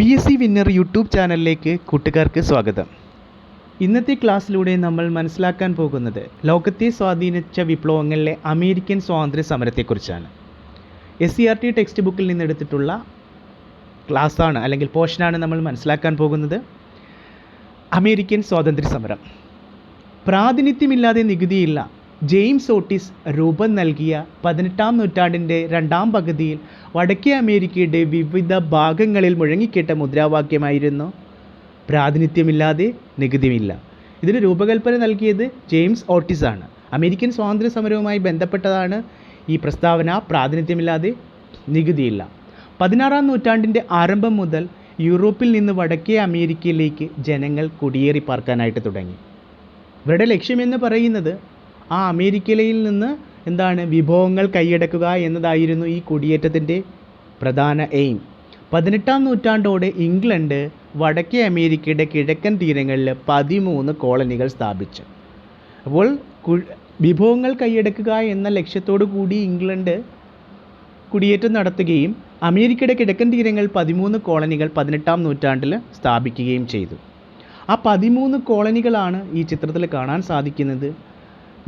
P S C winner YouTube ചാനലിലേക്ക് കൂട്ടുകാർക്ക് സ്വാഗതം. ഇന്നത്തെ ക്ലാസ്സിലൂടെ നമ്മൾ മനസ്സിലാക്കാൻ പോകുന്നത് ലോകത്തെ സ്വാധീനിച്ച വിപ്ലവങ്ങളിലെ അമേരിക്കൻ സ്വാതന്ത്ര്യ സമരത്തെക്കുറിച്ചാണ്. S C R T text ബുക്കിൽ നിന്നെടുത്തിട്ടുള്ള ക്ലാസ്സാണ് അല്ലെങ്കിൽ പോർഷനാണ് നമ്മൾ മനസ്സിലാക്കാൻ പോകുന്നത്. അമേരിക്കൻ സ്വാതന്ത്ര്യ സമരം. പ്രാതിനിധ്യമില്ലാതെ നികുതിയില്ല ജെയിംസ് ഓട്ടിസ് രൂപം നൽകിയ പതിനെട്ടാം നൂറ്റാണ്ടിന്റെ രണ്ടാം പകുതിയിൽ വടക്കേ അമേരിക്കയുടെ വിവിധ ഭാഗങ്ങളിൽ മുഴങ്ങിക്കേട്ട മുദ്രാവാക്യമായിരുന്നു. പ്രാതിനിധ്യമില്ലാതെ നികുതിയില്ല ഇതിന് രൂപകൽപ്പന നൽകിയത് ജെയിംസ് ഓട്ടിസ് ആണ് അമേരിക്കൻ സ്വാതന്ത്ര്യ സമരവുമായി ബന്ധപ്പെട്ടതാണ് ഈ പ്രസ്താവന. പ്രാതിനിധ്യമില്ലാതെ നികുതിയില്ല. പതിനാറാം നൂറ്റാണ്ടിന്റെ ആരംഭം മുതൽ യൂറോപ്പിൽ നിന്ന് വടക്കേ അമേരിക്കയിലേക്ക് ജനങ്ങൾ കുടിയേറി പാർക്കാനായിട്ട് തുടങ്ങി. ഇവരുടെ ലക്ഷ്യമെന്ന് പറയുന്നത് ആ അമേരിക്കയിൽ നിന്ന് എന്താണ് വിഭവങ്ങൾ കൈയടക്കുക എന്നതായിരുന്നു ഈ കുടിയേറ്റത്തിന്റെ പ്രധാന എയിം പതിനെട്ടാം നൂറ്റാണ്ടോടെ ഇംഗ്ലണ്ട് വടക്കേ അമേരിക്കയുടെ കിഴക്കൻ തീരങ്ങളിൽ പതിമൂന്ന് കോളനികൾ സ്ഥാപിച്ചു. അപ്പോൾ വിഭവങ്ങൾ കൈയടക്കുക എന്ന ലക്ഷ്യത്തോടു കൂടി ഇംഗ്ലണ്ട് കുടിയേറ്റം നടത്തുകയും അമേരിക്കയുടെ കിഴക്കൻ തീരങ്ങൾ പതിമൂന്ന് കോളനികൾ പതിനെട്ടാം നൂറ്റാണ്ടിൽ സ്ഥാപിക്കുകയും ചെയ്തു. ആ പതിമൂന്ന് കോളനികളാണ് ഈ ചിത്രത്തിൽ കാണാൻ സാധിക്കുന്നത്.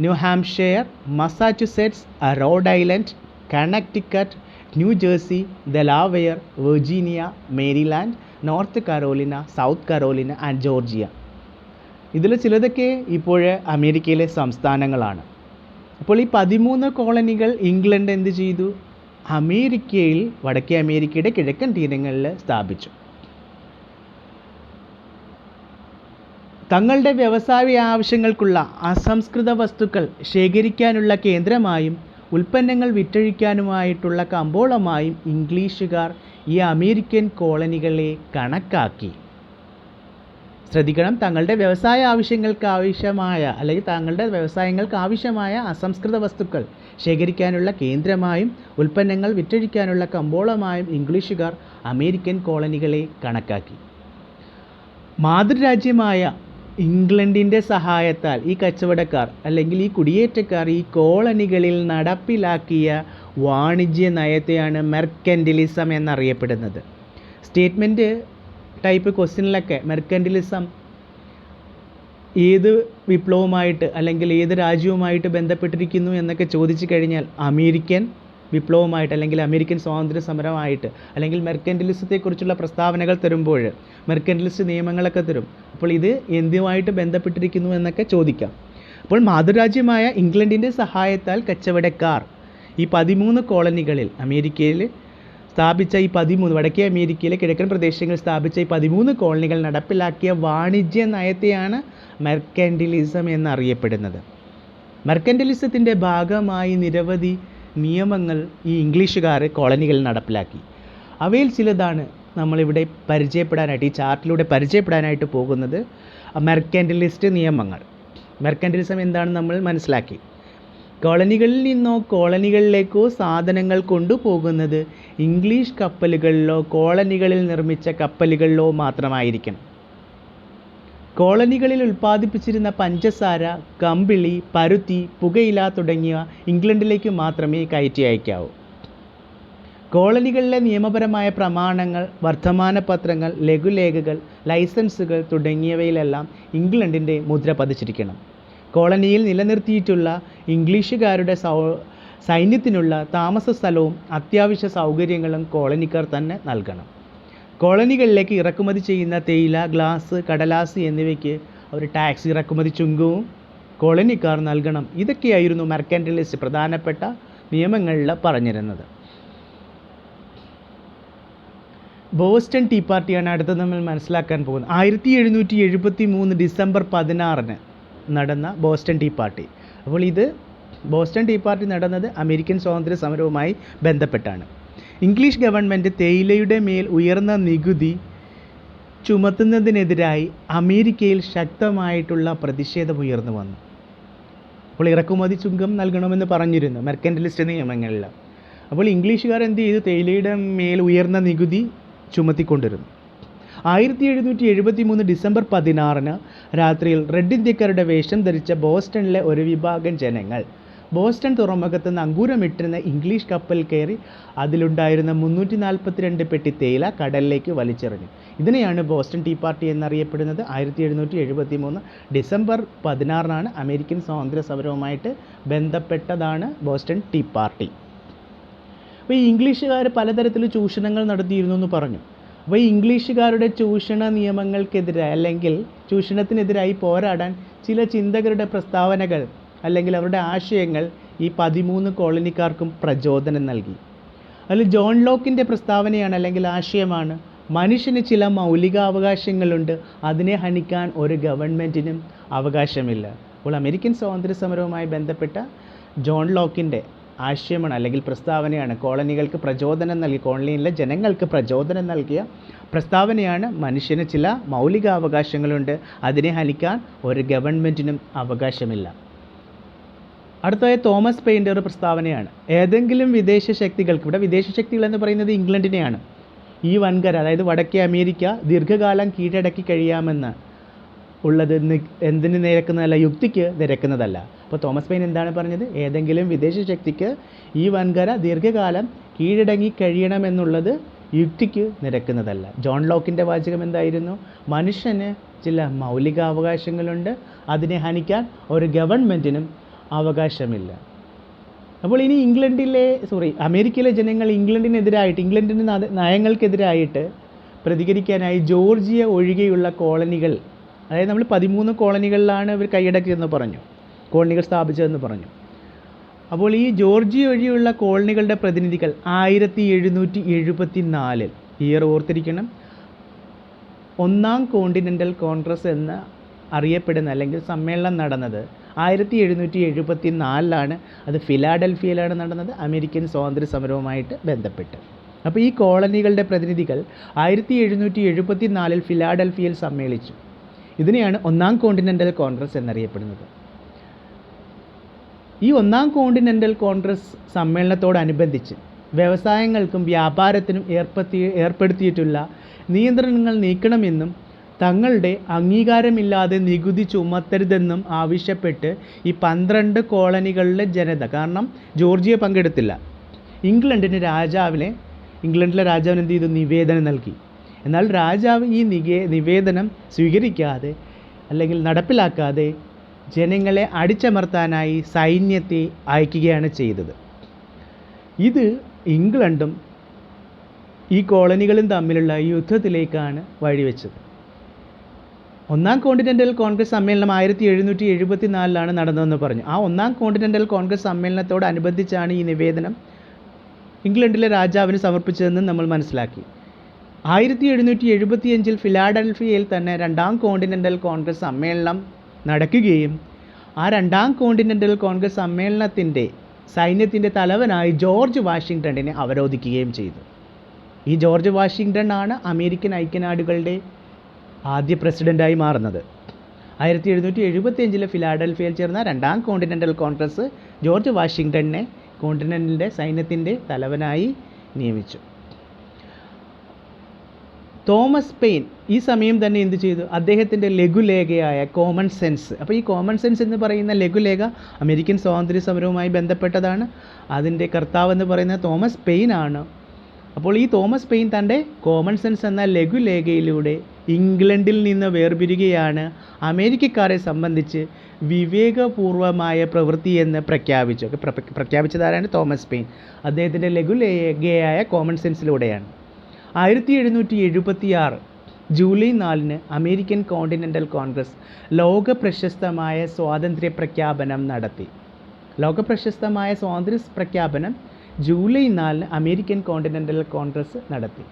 New Hampshire Massachusetts Rhode Island Connecticut New Jersey Delaware Virginia Maryland North Carolina South Carolina and Georgia ഇതിൽ ചിലതൊക്കെ ഇപ്പോൾ അമേരിക്കയിലെ സംസ്ഥാനങ്ങളാണ്. അപ്പോൾ ഈ പതിമൂന്ന് കോളനികൾ ഇംഗ്ലണ്ട് എന്ത് ചെയ്തു? അമേരിക്കയിൽ വടക്കേ അമേരിക്കയുടെ കിഴക്കൻ തീരങ്ങളിൽ സ്ഥാപിച്ചു. തങ്ങളുടെ വ്യവസായ ആവശ്യങ്ങൾക്കുള്ള അസംസ്കൃത വസ്തുക്കൾ ശേഖരിക്കാനുള്ള കേന്ദ്രമായും ഉൽപ്പന്നങ്ങൾ വിറ്റഴിക്കാനുമായിട്ടുള്ള കമ്പോളമായും ഇംഗ്ലീഷുകാർ ഈ അമേരിക്കൻ കോളനികളെ കണക്കാക്കി. ശ്രദ്ധിക്കണം തങ്ങളുടെ വ്യവസായ ആവശ്യങ്ങൾക്ക് ആവശ്യമായ അല്ലെങ്കിൽ തങ്ങളുടെ വ്യവസായങ്ങൾക്ക് ആവശ്യമായ അസംസ്കൃത വസ്തുക്കൾ ശേഖരിക്കാനുള്ള കേന്ദ്രമായും ഉൽപ്പന്നങ്ങൾ വിറ്റഴിക്കാനുള്ള കമ്പോളമായും ഇംഗ്ലീഷുകാർ അമേരിക്കൻ കോളനികളെ കണക്കാക്കി. മാതൃരാജ്യമായ ഇംഗ്ലണ്ടിന്റെ സഹായത്താൽ ഈ കച്ചവടക്കാർ അല്ലെങ്കിൽ ഈ കുടിയേറ്റക്കാർ ഈ കോളനികളിൽ നടപ്പിലാക്കിയ വാണിജ്യ നയത്തെയാണ് മെർക്കൻഡിലിസം എന്നറിയപ്പെടുന്നത്. സ്റ്റേറ്റ്മെന്റ് ടൈപ്പ് ക്വസ്റ്റ്യനിലൊക്കെ മെർക്കൻഡിലിസം ഏത് വിപ്ലവമായിട്ട് അല്ലെങ്കിൽ ഏത് രാജ്യവുമായിട്ട് ബന്ധപ്പെട്ടിരിക്കുന്നു എന്നൊക്കെ ചോദിച്ചു കഴിഞ്ഞാൽ അമേരിക്കൻ വിപ്ലവമായിട്ട് അല്ലെങ്കിൽ അമേരിക്കൻ സ്വാതന്ത്ര്യ സമരമായിട്ട് അല്ലെങ്കിൽ മെർക്കന്റലിസത്തെക്കുറിച്ചുള്ള പ്രസ്താവനകൾ തരുമ്പോൾ മെർക്കന്റലിസ്റ്റ് നിയമങ്ങളൊക്കെ തരും. അപ്പോൾ ഇത് എന്തുമായിട്ട് ബന്ധപ്പെട്ടിരിക്കുന്നു എന്നൊക്കെ ചോദിക്കാം. അപ്പോൾ മാതൃരാജ്യമായ ഇംഗ്ലണ്ടിന്റെ സഹായത്താൽ കച്ചവടക്കാർ ഈ പതിമൂന്ന് കോളനികളിൽ അമേരിക്കയിൽ സ്ഥാപിച്ച ഈ പതിമൂന്ന് വടക്കേ അമേരിക്കയിലെ കിഴക്കൻ പ്രദേശങ്ങളിൽ സ്ഥാപിച്ച ഈ പതിമൂന്ന് കോളനികൾ നടപ്പിലാക്കിയ വാണിജ്യ നയത്തെയാണ് മെർക്കൻഡിലിസം എന്നറിയപ്പെടുന്നത്. മെർക്കൻഡലിസത്തിന്റെ ഭാഗമായി നിരവധി നിയമങ്ങൾ ഈ ഇംഗ്ലീഷുകാർ കോളനികളിൽ നടപ്പിലാക്കി. അവയിൽ ചിലതാണ് നമ്മളിവിടെ പരിചയപ്പെടാനായിട്ട് ഈ ചാർട്ടിലൂടെ പരിചയപ്പെടാനായിട്ട് പോകുന്നത് മെർക്കൻഡലിസ്റ്റ് നിയമങ്ങൾ. മെർക്കൻഡലിസം എന്താണെന്ന് നമ്മൾ മനസ്സിലാക്കി. കോളനികളിൽ നിന്നോ കോളനികളിലേക്കോ സാധനങ്ങൾ കൊണ്ടുപോകുന്നത് ഇംഗ്ലീഷ് കപ്പലുകളിലോ കോളനികളിൽ നിർമ്മിച്ച കപ്പലുകളിലോ മാത്രമായിരിക്കണം. കോളനികളിൽ ഉൽപ്പാദിപ്പിച്ചിരുന്ന പഞ്ചസാര കമ്പിളി പരുത്തി പുകയില തുടങ്ങിയ ഇംഗ്ലണ്ടിലേക്ക് മാത്രമേ കയറ്റി അയക്കാവൂ. കോളനികളിലെ നിയമപരമായ പ്രമാണങ്ങൾ വർത്തമാന പത്രങ്ങൾ ലഘുലേഖകൾ ലൈസൻസുകൾ തുടങ്ങിയവയിലെല്ലാം ഇംഗ്ലണ്ടിന്റെ മുദ്ര പതിച്ചിരിക്കണം. കോളനിയിൽ നിലനിർത്തിയിട്ടുള്ള ഇംഗ്ലീഷുകാരുടെ സൗ സൈന്യത്തിനുള്ള താമസ സ്ഥലവും അത്യാവശ്യ സൗകര്യങ്ങളും കോളനിക്കാർ തന്നെ നൽകണം. കോളനികളിലേക്ക് ഇറക്കുമതി ചെയ്യുന്ന തേയില ഗ്ലാസ് കടലാസ് എന്നിവയ്ക്ക് അവർ ടാക്സ് ഇറക്കുമതി ചുങ്കവും കോളനിക്കാർ നൽകണം. ഇതൊക്കെയായിരുന്നു മെർക്കന്റലിസ്റ്റ് പ്രധാനപ്പെട്ട നിയമങ്ങളിൽ പറഞ്ഞിരുന്നത്. ബോസ്റ്റൺ ടീ പാർട്ടിയാണ് അടുത്തത് നമ്മൾ മനസ്സിലാക്കാൻ പോകുന്നത്. ആയിരത്തി എഴുന്നൂറ്റി എഴുപത്തി മൂന്ന് ഡിസംബർ പതിനാറിന് നടന്ന ബോസ്റ്റൺ ടീ പാർട്ടി. അപ്പോൾ ഇത് ബോസ്റ്റൺ ടീ പാർട്ടി നടന്നത് അമേരിക്കൻ സ്വാതന്ത്ര്യ സമരവുമായി ബന്ധപ്പെട്ടാണ്. ഇംഗ്ലീഷ് ഗവൺമെന്റ് തേയിലയുടെ മേൽ ഉയർന്ന നികുതി ചുമത്തുന്നതിനെതിരായി അമേരിക്കയിൽ ശക്തമായിട്ടുള്ള പ്രതിഷേധം ഉയർന്നു വന്നു. അപ്പോൾ ഇറക്കുമതി ചുങ്കം നൽകണമെന്ന് പറഞ്ഞിരുന്നു മെർക്കൻഡലിസ്റ്റ് നിയമങ്ങളിൽ അപ്പോൾ ഇംഗ്ലീഷുകാർ എന്ത് ചെയ്തു? തേയിലയുടെ മേൽ ഉയർന്ന നികുതി ചുമത്തിക്കൊണ്ടിരുന്നു. ആയിരത്തി എഴുന്നൂറ്റി എഴുപത്തി മൂന്ന് ഡിസംബർ പതിനാറിന് രാത്രിയിൽ റെഡ് ഇന്ത്യക്കാരുടെ വേഷം ധരിച്ച ബോസ്റ്റണിലെ ഒരു വിഭാഗം ജനങ്ങൾ ബോസ്റ്റൺ തുറമുഖത്ത് നിന്ന് അങ്കൂരമിട്ടിരുന്ന ഇംഗ്ലീഷ് കപ്പൽ കയറി അതിലുണ്ടായിരുന്ന മുന്നൂറ്റി നാൽപ്പത്തിരണ്ട് പെട്ടി തേയില കടലിലേക്ക് വലിച്ചെറിഞ്ഞു. ഇതിനെയാണ് ബോസ്റ്റൺ ടീ പാർട്ടി എന്നറിയപ്പെടുന്നത്. ആയിരത്തി എഴുന്നൂറ്റി എഴുപത്തി മൂന്ന് ഡിസംബർ പതിനാറിനാണ് അമേരിക്കൻ സ്വാതന്ത്ര്യ സമരവുമായിട്ട് ബന്ധപ്പെട്ടതാണ് ബോസ്റ്റൺ ടീ പാർട്ടി. അപ്പോൾ ഈ ഇംഗ്ലീഷുകാർ പലതരത്തിൽ ചൂഷണങ്ങൾ നടത്തിയിരുന്നു എന്ന് പറഞ്ഞു. അപ്പോൾ ഈ ഇംഗ്ലീഷുകാരുടെ ചൂഷണ നിയമങ്ങൾക്കെതിരെ അല്ലെങ്കിൽ ചൂഷണത്തിനെതിരായി പോരാടാൻ ചില ചിന്തകരുടെ പ്രസ്താവനകൾ അല്ലെങ്കിൽ അവരുടെ ആശയങ്ങൾ ഈ പതിമൂന്ന് കോളനിക്കാർക്കും പ്രചോദനം നൽകി. അതിൽ ജോൺ ലോക്കിന്റെ പ്രസ്താവനയാണ് അല്ലെങ്കിൽ ആശയമാണ് മനുഷ്യന് ചില മൗലികാവകാശങ്ങളുണ്ട് അതിനെ ഹനിക്കാൻ ഒരു ഗവൺമെന്റിനും അവകാശമില്ല. അപ്പോൾ അമേരിക്കൻ സ്വാതന്ത്ര്യ സമരവുമായി ബന്ധപ്പെട്ട ജോൺ ലോക്കിന്റെ ആശയമാണ് അല്ലെങ്കിൽ പ്രസ്താവനയാണ് കോളനികൾക്ക് പ്രചോദനം നൽകി കോളനിയിലെ ജനങ്ങൾക്ക് പ്രചോദനം നൽകിയ പ്രസ്താവനയാണ് മനുഷ്യന് ചില മൗലികാവകാശങ്ങളുണ്ട് അതിനെ ഹനിക്കാൻ ഒരു ഗവൺമെന്റിനും അവകാശമില്ല. അടുത്തതായി തോമസ് പെയിന്റെ ഒരു പ്രസ്താവനയാണ്. ഏതെങ്കിലും വിദേശ ശക്തികൾക്ക് ഇവിടെ വിദേശ ശക്തികൾ എന്ന് പറയുന്നത് ഇംഗ്ലണ്ടിനെയാണ്. ഈ വൻകര അതായത് വടക്കേ അമേരിക്ക ദീർഘകാലം കീഴടക്കി കഴിയാമെന്ന് ഉള്ളത് എന്തിനു നിരക്കുന്നതല്ല യുക്തിക്ക് നിരക്കുന്നതല്ല. അപ്പോൾ തോമസ് പെയിൻ എന്താണ് പറഞ്ഞത്? ഏതെങ്കിലും വിദേശ ശക്തിക്ക് ഈ വൻകര ദീർഘകാലം കീഴടങ്ങി കഴിയണമെന്നുള്ളത് യുക്തിക്ക് നിരക്കുന്നതല്ല. ജോൺ ലോക്കിന്റെ വാചകം എന്തായിരുന്നു? മനുഷ്യന് ചില മൗലികാവകാശങ്ങളുണ്ട്. അതിനെ ഹനിക്കാൻ ഒരു ഗവൺമെന്റിനും അവകാശമില്ല. അപ്പോൾ ഇനി ഇംഗ്ലണ്ടിലെ സോറി അമേരിക്കയിലെ ജനങ്ങൾ ഇംഗ്ലണ്ടിനെതിരായിട്ട് ഇംഗ്ലണ്ടിന്റെ നയ- നയങ്ങൾക്കെതിരായിട്ട് പ്രതികരിക്കാനായി ജോർജിയ ഒഴികെയുള്ള കോളനികൾ അതായത് നമ്മൾ പതിമൂന്ന് കോളനികളിലാണ് ഇവർ കൈയടക്കിയതെന്ന് പറഞ്ഞു കോളനികൾ സ്ഥാപിച്ചതെന്ന് പറഞ്ഞു. അപ്പോൾ ഈ ജോർജിയ ഒഴികെയുള്ള കോളനികളുടെ പ്രതിനിധികൾ ആയിരത്തി എഴുന്നൂറ്റി എഴുപത്തി നാലിൽ ഇയർ ഓർത്തിരിക്കണം ഒന്നാം കോണ്ടിനെന്റൽ കോൺഗ്രസ് എന്ന് അറിയപ്പെടുന്ന അല്ലെങ്കിൽ സമ്മേളനം നടന്നത് ആയിരത്തി എഴുന്നൂറ്റി എഴുപത്തി നാലിലാണ് അത് ഫിലാഡൽഫിയയിലാണ് നടന്നത്. അമേരിക്കൻ സ്വാതന്ത്ര്യ സമരവുമായിട്ട് ബന്ധപ്പെട്ട്. അപ്പോൾ ഈ കോളനികളുടെ പ്രതിനിധികൾ ആയിരത്തി എഴുന്നൂറ്റി എഴുപത്തി നാലിൽ ഫിലാഡൽഫിയയിൽ സമ്മേളിച്ചു. ഇതിനെയാണ് ഒന്നാം കോണ്ടിനെന്റൽ കോൺഗ്രസ് എന്നറിയപ്പെടുന്നത്. ഈ ഒന്നാം കോണ്ടിനെന്റൽ കോൺഗ്രസ് സമ്മേളനത്തോടനുബന്ധിച്ച് വ്യവസായങ്ങൾക്കും വ്യാപാരത്തിനും ഏർപ്പെടുത്തി ഏർപ്പെടുത്തിയിട്ടുള്ള നിയന്ത്രണങ്ങൾ നീക്കണമെന്നും തങ്ങളുടെ അംഗീകാരമില്ലാതെ നികുതി ചുമത്തരുതെന്നും ആവശ്യപ്പെട്ട് ഈ പന്ത്രണ്ട് കോളനികളിലെ ജനത കാരണം ജോർജിയ പങ്കെടുത്തില്ല. ഇംഗ്ലണ്ടിന് രാജാവിനെ ഇംഗ്ലണ്ടിലെ രാജാവിന് എന്ത് ചെയ്തു? നിവേദനം നൽകി. എന്നാൽ രാജാവ് ഈ നികേ നിവേദനം സ്വീകരിക്കാതെ അല്ലെങ്കിൽ നടപ്പിലാക്കാതെ ജനങ്ങളെ അടിച്ചമർത്താനായി സൈന്യത്തെ അയക്കുകയാണ് ചെയ്തത്. ഇത് ഇംഗ്ലണ്ടും ഈ കോളനികളും തമ്മിലുള്ള യുദ്ധത്തിലേക്കാണ് വഴിവെച്ചത്. ഒന്നാം കോണ്ടിനെന്റൽ കോൺഗ്രസ് സമ്മേളനം ആയിരത്തി എഴുന്നൂറ്റി എഴുപത്തി നാലിലാണ് നടന്നതെന്ന് പറഞ്ഞു. ആ ഒന്നാം കോണ്ടിനെന്റൽ കോൺഗ്രസ് സമ്മേളനത്തോടനുബന്ധിച്ചാണ് ഈ നിവേദനം ഇംഗ്ലണ്ടിലെ രാജാവിന് സമർപ്പിച്ചതെന്ന് നമ്മൾ മനസ്സിലാക്കി. ആയിരത്തി എഴുന്നൂറ്റി എഴുപത്തിയഞ്ചിൽ ഫിലാഡൽഫിയയിൽ തന്നെ രണ്ടാം കോണ്ടിനെന്റൽ കോൺഗ്രസ് സമ്മേളനം നടക്കുകയും ആ രണ്ടാം കോണ്ടിനെന്റൽ കോൺഗ്രസ് സമ്മേളനത്തിന്റെ സൈന്യത്തിന്റെ തലവനായി ജോർജ് വാഷിങ്ടണിനെ അവരോധിക്കുകയും ചെയ്തു. ഈ ജോർജ് വാഷിങ്ടൺ ആണ് അമേരിക്കൻ ഐക്യനാടുകളുടെ ആദ്യ പ്രസിഡന്റായി മാറുന്നത്. ആയിരത്തി എഴുന്നൂറ്റി എഴുപത്തിയഞ്ചിലെ ഫിലാഡൽഫിയയിൽ ചേർന്ന രണ്ടാം കോണ്ടിനെന്റൽ കോൺഗ്രസ് ജോർജ് വാഷിങ്ടണിനെ കോണ്ടിനെന്റലിന്റെ സൈന്യത്തിന്റെ തലവനായി നിയമിച്ചു. തോമസ് പെയിൻ ഈ സമയം തന്നെ എന്ത് ചെയ്തു? അദ്ദേഹത്തിന്റെ ലഘുലേഖയായ കോമൺ സെൻസ്. അപ്പോൾ ഈ കോമൺ സെൻസ് എന്ന് പറയുന്ന ലഘുലേഖ അമേരിക്കൻ സ്വാതന്ത്ര്യ സമരവുമായി ബന്ധപ്പെട്ടതാണ്. അതിന്റെ കർത്താവ് എന്ന് പറയുന്ന തോമസ് പെയിൻ ആണ്. അപ്പോൾ ഈ തോമസ് പെയിൻ തന്റെ കോമൺ സെൻസ് എന്ന ലഘുലേഖയിലൂടെ ഇംഗ്ലണ്ടിൽ നിന്ന് വേർപിരിയുകയാണ് അമേരിക്കക്കാരെ സംബന്ധിച്ച് വിവേകപൂർവമായ പ്രവൃത്തി എന്ന് പ്രഖ്യാപിച്ചു പ്രഖ്യാപിച്ചതാരാണ് തോമസ് പെയിൻ. അദ്ദേഹത്തിന്റെ ലഘുലേഖയായ കോമൺ സെൻസിലൂടെയാണ്. ആയിരത്തി എഴുന്നൂറ്റി എഴുപത്തി ആറ് ജൂലൈ നാലിന് അമേരിക്കൻ കോണ്ടിനെന്റൽ കോൺഗ്രസ് ലോക പ്രശസ്തമായ സ്വാതന്ത്ര്യ പ്രഖ്യാപനം നടത്തി. ലോക പ്രശസ്തമായ സ്വാതന്ത്ര്യ പ്രഖ്യാപനം ജൂലൈ നാലിന് അമേരിക്കൻ കോണ്ടിനെന്റൽ കോൺഗ്രസ് നടത്തി.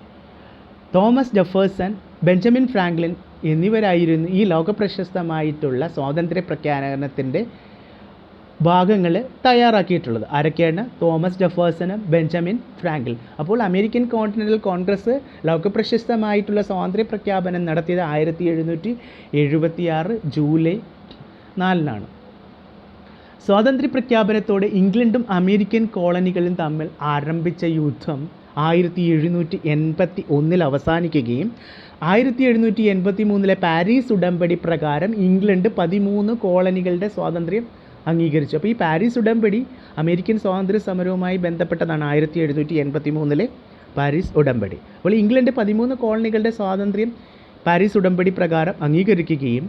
തോമസ് ജെഫേഴ്സൺ ബെഞ്ചമിൻ ഫ്രാങ്ക്ലിൻ എന്നിവരായിരുന്നു ഈ ലോകപ്രശസ്തമായിട്ടുള്ള സ്വാതന്ത്ര്യ പ്രഖ്യാപനത്തിന്റെ ഭാഗങ്ങൾ തയ്യാറാക്കിയിട്ടുള്ളത്. ആരൊക്കെയാണ്? തോമസ് ജെഫേഴ്സണും ബെഞ്ചമിൻ ഫ്രാങ്കിൾ അപ്പോൾ അമേരിക്കൻ കോണ്ടിനെന്റൽ കോൺഗ്രസ് ലോകപ്രശസ്തമായിട്ടുള്ള സ്വാതന്ത്ര്യ പ്രഖ്യാപനം നടത്തിയത് ആയിരത്തി എഴുന്നൂറ്റി എഴുപത്തി ആറ് ജൂലൈ നാലിനാണ്. സ്വാതന്ത്ര്യ പ്രഖ്യാപനത്തോടെ ഇംഗ്ലണ്ടും അമേരിക്കൻ കോളനികളും തമ്മിൽ ആരംഭിച്ച യുദ്ധം ആയിരത്തി എഴുന്നൂറ്റി എൺപത്തി ഒന്നിൽ അവസാനിക്കുകയും ആയിരത്തി എഴുന്നൂറ്റി എൺപത്തി മൂന്നിലെ പാരീസ് ഉടമ്പടി പ്രകാരം ഇംഗ്ലണ്ട് പതിമൂന്ന് കോളനികളുടെ സ്വാതന്ത്ര്യം അംഗീകരിച്ചു. അപ്പോൾ ഈ പാരീസ് ഉടമ്പടി അമേരിക്കൻ സ്വാതന്ത്ര്യ സമരവുമായി ബന്ധപ്പെട്ടതാണ് ആയിരത്തി എഴുന്നൂറ്റി എൺപത്തി മൂന്നിലെ പാരീസ് ഉടമ്പടി. അപ്പോൾ ഇംഗ്ലണ്ട് പതിമൂന്ന് കോളനികളുടെ സ്വാതന്ത്ര്യം പാരീസ് ഉടമ്പടി പ്രകാരം അംഗീകരിക്കുകയും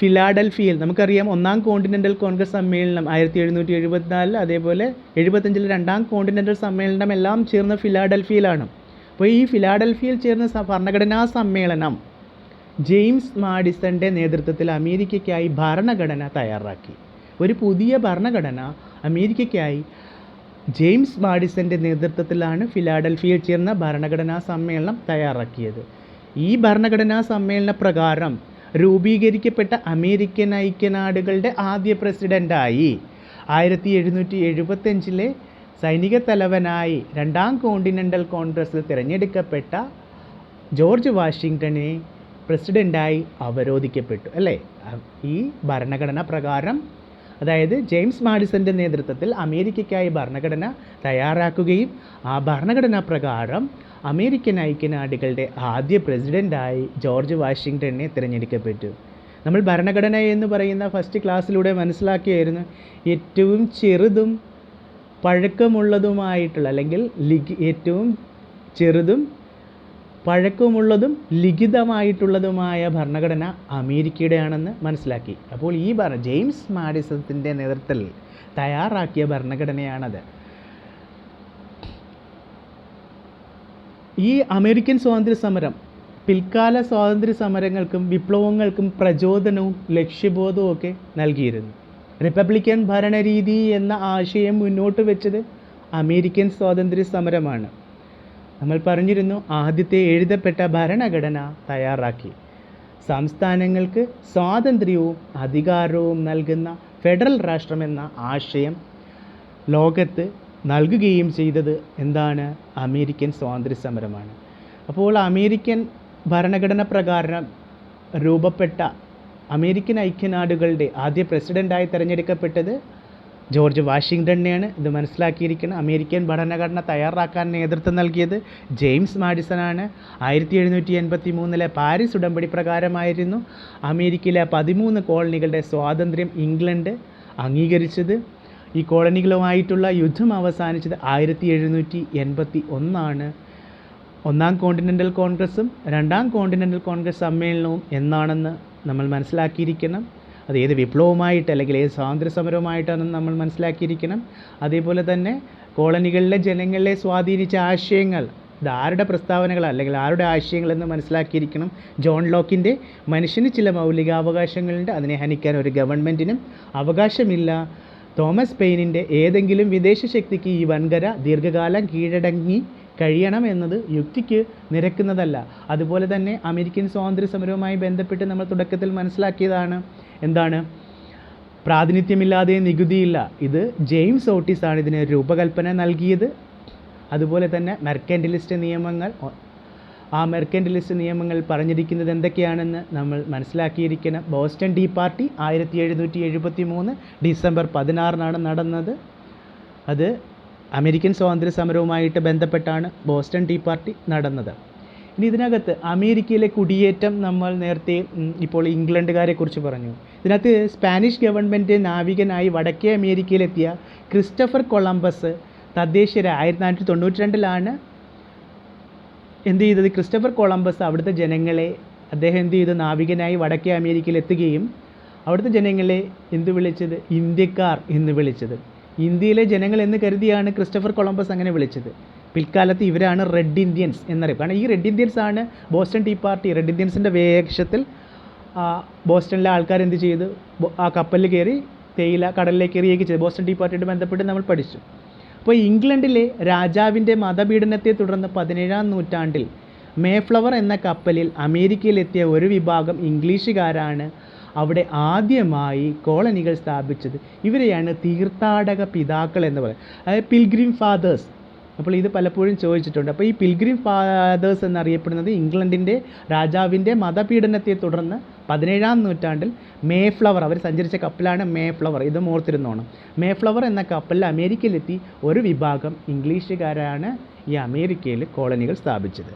ഫിലാഡൽഫിയയിൽ നമുക്കറിയാം ഒന്നാം കോണ്ടിനെന്റൽ കോൺഗ്രസ് സമ്മേളനം ആയിരത്തി എഴുന്നൂറ്റി എഴുപത്തിനാലിൽ അതേപോലെ എഴുപത്തഞ്ചിൽ രണ്ടാം കോണ്ടിനെന്റൽ സമ്മേളനം എല്ലാം ചേർന്ന ഫിലാഡൽഫിയയിലാണ് അപ്പോൾ ഈ ഫിലാഡൽഫിയയിൽ ചേർന്ന ഭരണഘടനാ സമ്മേളനം ജെയിംസ് മാഡിസന്റെ നേതൃത്വത്തിൽ അമേരിക്കയ്ക്കായി ഭരണഘടന തയ്യാറാക്കി. ഒരു പുതിയ ഭരണഘടന അമേരിക്കയ്ക്കായി ജെയിംസ് മാഡിസന്റെ നേതൃത്വത്തിലാണ് ഫിലാഡൽഫിയയിൽ ചേർന്ന ഭരണഘടനാ സമ്മേളനം തയ്യാറാക്കിയത്. ഈ ഭരണഘടനാ സമ്മേളന പ്രകാരം രൂപീകരിക്കപ്പെട്ട അമേരിക്കൻ ഐക്യനാടുകളുടെ ആദ്യ പ്രസിഡന്റായി ആയിരത്തി എഴുന്നൂറ്റി എഴുപത്തഞ്ചിലെ സൈനിക തലവനായി രണ്ടാം കോണ്ടിനെന്റൽ കോൺഗ്രസ്സിൽ തിരഞ്ഞെടുക്കപ്പെട്ട ജോർജ് വാഷിങ്ടനെ പ്രസിഡന്റായി അവരോധിക്കപ്പെട്ടു അല്ലേ? ഈ ഭരണഘടന പ്രകാരം അതായത് ജെയിംസ് മാഡിസന്റെ നേതൃത്വത്തിൽ അമേരിക്കയ്ക്കായി ഭരണഘടന തയ്യാറാക്കുകയും ആ ഭരണഘടന പ്രകാരം അമേരിക്കൻ ഐക്യനാടുകളുടെ ആദ്യ പ്രസിഡന്റായി ജോർജ് വാഷിങ്ടണിനെ തിരഞ്ഞെടുക്കപ്പെട്ടു. നമ്മൾ ഭരണഘടന എന്ന് പറയുന്ന ഫസ്റ്റ് ക്ലാസ്സിലൂടെ മനസ്സിലാക്കിയായിരുന്നു ഏറ്റവും ചെറുതും പഴക്കമുള്ളതുമായിട്ടുള്ള അല്ലെങ്കിൽ ലിഖി ഏറ്റവും ചെറുതും പഴക്കമുള്ളതും ലിഖിതമായിട്ടുള്ളതുമായ ഭരണഘടന അമേരിക്കയുടെയാണെന്ന് മനസ്സിലാക്കി. അപ്പോൾ ഈ ഭരണ ജെയിംസ് മാഡിസത്തിന്റെ നേതൃത്വത്തിൽ തയ്യാറാക്കിയ ഭരണഘടനയാണത്. ഈ അമേരിക്കൻ സ്വാതന്ത്ര്യ സമരം പിൽക്കാല സ്വാതന്ത്ര്യ സമരങ്ങൾക്കും വിപ്ലവങ്ങൾക്കും പ്രചോദനവും ലക്ഷ്യബോധവും ഒക്കെ നൽകിയിരുന്നു. റിപ്പബ്ലിക്കൻ ഭരണരീതി എന്ന ആശയം മുന്നോട്ട് വെച്ചത് അമേരിക്കൻ സ്വാതന്ത്ര്യ സമരമാണ് നമ്മൾ പറഞ്ഞിരുന്നു ആദ്യത്തെ എഴുതപ്പെട്ട ഭരണഘടന തയ്യാറാക്കി. സംസ്ഥാനങ്ങൾക്ക് സ്വാതന്ത്ര്യവും അധികാരവും നൽകുന്ന ഫെഡറൽ രാഷ്ട്രമെന്ന ആശയം ലോകത്ത് നൽകുകയും ചെയ്തത് എന്താണ്? അമേരിക്കൻ സ്വാതന്ത്ര്യ സമരമാണ് അപ്പോൾ അമേരിക്കൻ ഭരണഘടന പ്രകാരം രൂപപ്പെട്ട അമേരിക്കൻ ഐക്യനാടുകളുടെ ആദ്യ പ്രസിഡന്റായി തിരഞ്ഞെടുക്കപ്പെട്ടത് ജോർജ് വാഷിങ്ടണിനെയാണ്. ഇത് മനസ്സിലാക്കിയിരിക്കുന്നത് അമേരിക്കൻ ഭരണഘടന തയ്യാറാക്കാൻ നേതൃത്വം നൽകിയത് ജെയിംസ് മാഡിസണാണ്. ആയിരത്തി എഴുന്നൂറ്റി എൺപത്തി മൂന്നിലെ പാരീസ് ഉടമ്പടി പ്രകാരമായിരുന്നു അമേരിക്കയിലെ പതിമൂന്ന് കോളനികളുടെ സ്വാതന്ത്ര്യം ഇംഗ്ലണ്ട് അംഗീകരിച്ചത്. ഈ കോളനികളുമായിട്ടുള്ള യുദ്ധം അവസാനിച്ചത് ആയിരത്തി എഴുന്നൂറ്റി എൺപത്തി ഒന്നാണ് ഒന്നാം കോണ്ടിനെന്റൽ കോൺഗ്രസ്സും രണ്ടാം കോണ്ടിനെന്റൽ കോൺഗ്രസ് സമ്മേളനവും എന്നാണെന്ന് നമ്മൾ മനസ്സിലാക്കിയിരിക്കണം. അത് ഏത് വിപ്ലവമായിട്ട് അല്ലെങ്കിൽ ഏത് സ്വാതന്ത്ര്യ സമരവുമായിട്ടാണെന്ന് നമ്മൾ മനസ്സിലാക്കിയിരിക്കണം. അതേപോലെ തന്നെ കോളനികളിലെ ജനങ്ങളെ സ്വാധീനിച്ച ആശയങ്ങൾ ഇത് ആരുടെ പ്രസ്താവനകൾ അല്ലെങ്കിൽ ആരുടെ ആശയങ്ങളെന്ന് മനസ്സിലാക്കിയിരിക്കണം. ജോൺ ലോക്കിന്റെ മനുഷ്യന് ചില മൗലികാവകാശങ്ങളുണ്ട് അതിനെ ഹനിക്കാൻ ഒരു ഗവൺമെന്റിനും അവകാശമില്ല. തോമസ് പെയിനിന്റെ ഏതെങ്കിലും വിദേശ ശക്തിക്ക് ഈ വൻകര ദീർഘകാലം കീഴടങ്ങി കഴിയണം എന്നത് യുക്തിക്ക് നിരക്കുന്നതല്ല. അതുപോലെ തന്നെ അമേരിക്കൻ സ്വാതന്ത്ര്യ സമരവുമായി ബന്ധപ്പെട്ട് നമ്മൾ തുടക്കത്തിൽ മനസ്സിലാക്കിയതാണ്. എന്താണ്? പ്രാതിനിധ്യമില്ലാതെ നികുതിയില്ല. ഇത് ജെയിംസ് ഓട്ടീസാണ് ഇതിന് രൂപകൽപ്പന നൽകിയത്. അതുപോലെ തന്നെ മെർക്കൻഡലിസ്റ്റ് നിയമങ്ങൾ ആ മെർക്കൻഡലിസ്റ്റ് നിയമങ്ങൾ പറഞ്ഞിരിക്കുന്നത് എന്തൊക്കെയാണെന്ന് നമ്മൾ മനസ്സിലാക്കിയിരിക്കണം. ബോസ്റ്റൺ ടീ പാർട്ടി ആയിരത്തി എഴുന്നൂറ്റി എഴുപത്തി മൂന്ന് ഡിസംബർ പതിനാറിനാണ് നടന്നത്. അത് അമേരിക്കൻ സ്വാതന്ത്ര്യ സമരവുമായിട്ട് ബന്ധപ്പെട്ടാണ് ബോസ്റ്റൺ ടീ പാർട്ടി നടന്നത്. ഇനി ഇതിനകത്ത് അമേരിക്കയിലെ കുടിയേറ്റം നമ്മൾ നേരത്തെ ഇപ്പോൾ ഇംഗ്ലണ്ടുകാരെക്കുറിച്ച് പറഞ്ഞു. ഇതിനകത്ത് സ്പാനിഷ് ഗവൺമെന്റ് നാവികനായി വടക്കേ അമേരിക്കയിലെത്തിയ ക്രിസ്റ്റഫർ കൊളംബസ് തദ്ദേശീയര ആയിരത്തി തൊണ്ണൂറ്റി രണ്ടിലാണ് എന്ത് ചെയ്തത്? ക്രിസ്റ്റഫർ കൊളംബസ് അവിടുത്തെ ജനങ്ങളെ അദ്ദേഹം എന്ത് ചെയ്തു? നാവികനായി വടക്കേ അമേരിക്കയിൽ എത്തുകയും അവിടുത്തെ ജനങ്ങളെ എന്ത് വിളിച്ചത്? ഇന്ത്യക്കാർ എന്ന് വിളിച്ചത്. ഇന്ത്യയിലെ ജനങ്ങൾ എന്ന് കരുതിയാണ് ക്രിസ്റ്റഫർ കൊളംബസ് അങ്ങനെ വിളിച്ചത്. പിൽക്കാലത്ത് ഇവരാണ് റെഡ് ഇന്ത്യൻസ് എന്നറിയും കാരണം ഈ റെഡ് ഇന്ത്യൻസ് ആണ് ബോസ്റ്റൺ ടീ പാർട്ടി. റെഡ് ഇന്ത്യൻസിന്റെ വേഷത്തിൽ ബോസ്റ്റണിലെ ആൾക്കാർ എന്ത് ചെയ്തു? ആ കപ്പലിൽ കയറി തേയില കടലിലേക്ക് എറിയുകയൊക്കെ ചെയ്തു. ബോസ്റ്റൺ ടീ പാർട്ടിയായിട്ട് ബന്ധപ്പെട്ട് നമ്മൾ പഠിച്ചു. അപ്പോൾ ഇംഗ്ലണ്ടിലെ രാജാവിന്റെ മതപീഡനത്തെ തുടർന്ന് പതിനേഴാം നൂറ്റാണ്ടിൽ മേഫ്ലവർ എന്ന കപ്പലിൽ അമേരിക്കയിലെത്തിയ ഒരു വിഭാഗം ഇംഗ്ലീഷുകാരാണ് അവിടെ ആദ്യമായി കോളനികൾ സ്ഥാപിച്ചത്. ഇവരെയാണ് തീർത്ഥാടക പിതാക്കൾ എന്ന് പറയുന്നത്. അതായത് പിൽഗ്രിം ഫാദേഴ്സ്. അപ്പോൾ ഇത് പലപ്പോഴും ചോദിച്ചിട്ടുണ്ട്. അപ്പോൾ ഈ പിൽഗ്രിം ഫാദേഴ്സ് എന്നറിയപ്പെടുന്നത് ഇംഗ്ലണ്ടിന്റെ രാജാവിന്റെ മതപീഡനത്തെ തുടർന്ന് പതിനേഴാം നൂറ്റാണ്ടിൽ മേഫ്ലവർ അവർ സഞ്ചരിച്ച കപ്പലാണ് മേഫ്ലവർ ഇത് ഓർത്തിരുന്നോണം. മേഫ്ലവർ എന്ന കപ്പലിൽ അമേരിക്കയിലെത്തി ഒരു വിഭാഗം ഇംഗ്ലീഷുകാരാണ് ഈ അമേരിക്കയിൽ കോളനികൾ സ്ഥാപിച്ചത്.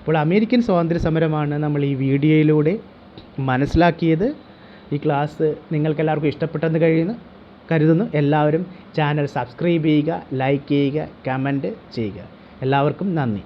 അപ്പോൾ അമേരിക്കൻ സ്വാതന്ത്ര്യ സമരമാണ് നമ്മൾ ഈ വീഡിയോയിലൂടെ മനസ്സിലാക്കിയത്. ഈ ക്ലാസ് നിങ്ങൾക്കെല്ലാവർക്കും ഇഷ്ടപ്പെട്ടെന്ന് കഴിയുന്നു. കരുതുന്നു. എല്ലാവരും ചാനൽ സബ്സ്ക്രൈബ് ചെയ്യുക ലൈക്ക് ചെയ്യുക കമന്റ് ചെയ്യുക. എല്ലാവർക്കും നന്ദി.